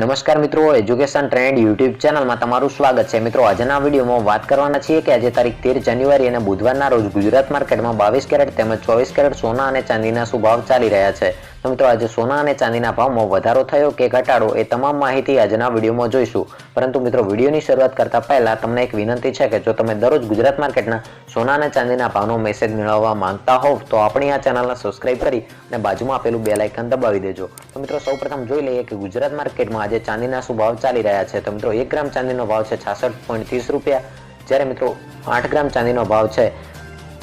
નમસ્કાર મિત્રો education trend YouTube ચેનલમાં તમારું સ્વાગત છે. મિત્રો, આજના વિડીયોમાં વાત કરવાના છીએ કે આજે તારીખ તેર જાન્યુઆરી અને બુધવારના રોજ ગુજરાત માર્કેટમાં બાવીસ કેરેટ તેમજ ચોવીસ કેરેટ સોના અને ચાંદીના શું ભાવ ચાલી રહ્યા છે. તો મિત્રો આજે સોના અને ચાંદીના ભાવમાં વધારો થયો કે ઘટાડો એ તમામ માહિતી આજના વિડીયોમાં જોઈશું. પરંતુ મિત્રો વિડીયોની શરૂઆત કરતા પહેલા તમને એક વિનંતી છે કે જો તમે દરરોજ ગુજરાત માર્કેટના સોના અને ચાંદીના ભાવનો મેસેજ મેળવવા માંગતા હોવ, તો આપણી આ ચેનલને સબસ્ક્રાઇબ કરી અને બાજુમાં આપેલું બે લાઇકન દબાવી દેજો. તો મિત્રો સૌપ્રથમ જોઈ લઈએ કે ગુજરાત માર્કેટમાં આજે ચાંદીના શું ભાવ ચાલી રહ્યા છે. તો મિત્રો એક ગ્રામ ચાંદીનો ભાવ છે છાસઠ પોઈન્ટ ત્રીસ રૂપિયા. જ્યારે મિત્રો આઠ ગ્રામ ચાંદીનો ભાવ છે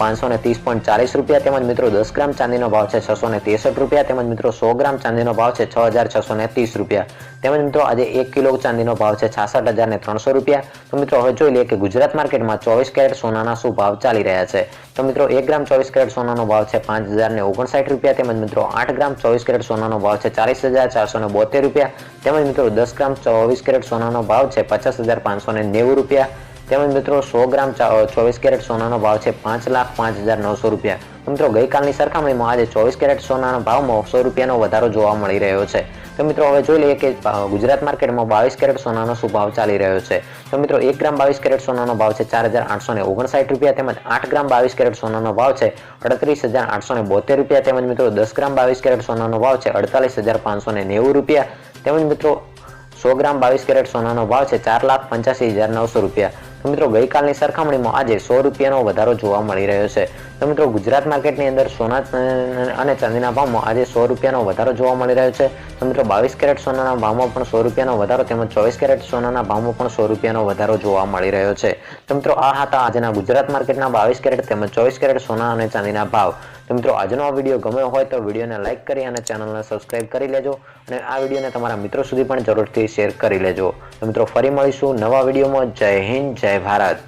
પાંચસો ને ત્રીસ પોઈન્ટ ચાલીસ રૂપિયા તેમજ મિત્રો દસ ગ્રામ ચાંદીનો ભાવ છે છસો ને ત્રેસઠ રૂપિયા તેમજ મિત્રો સો ગ્રામ ચાંદીનો ભાવ છે છ હજાર છસો ને ત્રીસ રૂપિયા. તેમજ મિત્રો આજે એક કિલો ચાંદીનો ભાવ છે છાસઠ હજાર ને ત્રણસો રૂપિયા. તો મિત્રો હવે જોઈ લઈએ કે ગુજરાત માર્કેટમાં ચોવીસ કેરેટ સોનાના શું ભાવ ચાલી રહ્યા છે. તો મિત્રો એક ગ્રામ ચોવીસ કેરેટ સોનાનો ભાવ છે પાંચ હજાર ને ઓગણસાઠ રૂપિયા. તેમજ મિત્રો આઠ ગ્રામ ચોવીસ કેરેટ સોનાનો ભાવ છે ચાલીસ હજાર ચારસો ને બોતેર રૂપિયા. તેમજ મિત્રો દસ ગ્રામ ચોવીસ કેરેટ સોનાનો ભાવ છે પચાસ હજાર પાંચસો ને નેવું રૂપિયા. તેમજ મિત્રો સો ગ્રામ ચોવીસ કેરેટ સોનાનો ભાવ છે પાંચ લાખ પાંચ હજાર નવસો રૂપિયા. મિત્રો, ગઈકાલની સરખામણીમાં આજે ચોવીસ કેરેટ સોનાના ભાવમાં સો રૂપિયાનો વધારો જોવા મળી રહ્યો છે. તો મિત્રો, હવે જોઈ લઈએ કે ગુજરાત માર્કેટમાં બાવીસ કેરેટ સોનાનો શું ભાવ ચાલી રહ્યો છે. તો મિત્રો, એક ગ્રામ બાવીસ કેરેટ સોનાનો ભાવ છે ચાર હજાર આઠસો ને ઓગણસાઠ રૂપિયા તેમજ આઠ ગ્રામ બાવીસ કેરેટ સોનાનો ભાવ છે અડત્રીસ હજાર આઠસો ને બોતેર રૂપિયા તેમજ મિત્રો, દસ ગ્રામ બાવીસ કેરેટ સોનાનો ભાવ છે અડતાલીસ હજાર પાંચસો ને નેવું રૂપિયા તેમજ મિત્રો, સો ગ્રામ બાવીસ કેરેટ સોનાનો ભાવ છે ચાર લાખ પંચ્યાસી હજાર નવસો રૂપિયા. તો મિત્રો ગઈકાલની સરખામણીમાં આજે સો રૂપિયાનો વધારો જોવા મળી રહ્યો છે. તો મિત્રો ગુજરાત માર્કેટની અંદર સોના અને ચાંદીના ભાવમાં આજે સો રૂપિયાનો વધારો જોવા મળી રહ્યો છે. તો મિત્રો બાવીસ કેરેટ સોનાના ભાવમાં પણ સો રૂપિયાનો વધારો તેમજ ચોવીસ કેરેટ સોનાના ભાવમાં પણ સો રૂપિયાનો વધારો જોવા મળી રહ્યો છે. તો મિત્રો આ હતા આજના ગુજરાત માર્કેટના બાવીસ કેરેટ તેમજ ચોવીસ કેરેટ સોના અને ચાંદીના ભાવ. તો મિત્રો આજનો આ વીડિયો ગમ્યો હોય તો વિડીયોને લાઇક કરી અને ચેનલને સબસ્ક્રાઇબ કરી લેજો અને આ વિડીયોને તમારા મિત્રો સુધી પણ જરૂરથી શેર કરી લેજો. તો મિત્રો ફરી મળીશું નવા વિડીયોમાં. જય હિન્દ, જય ભારત.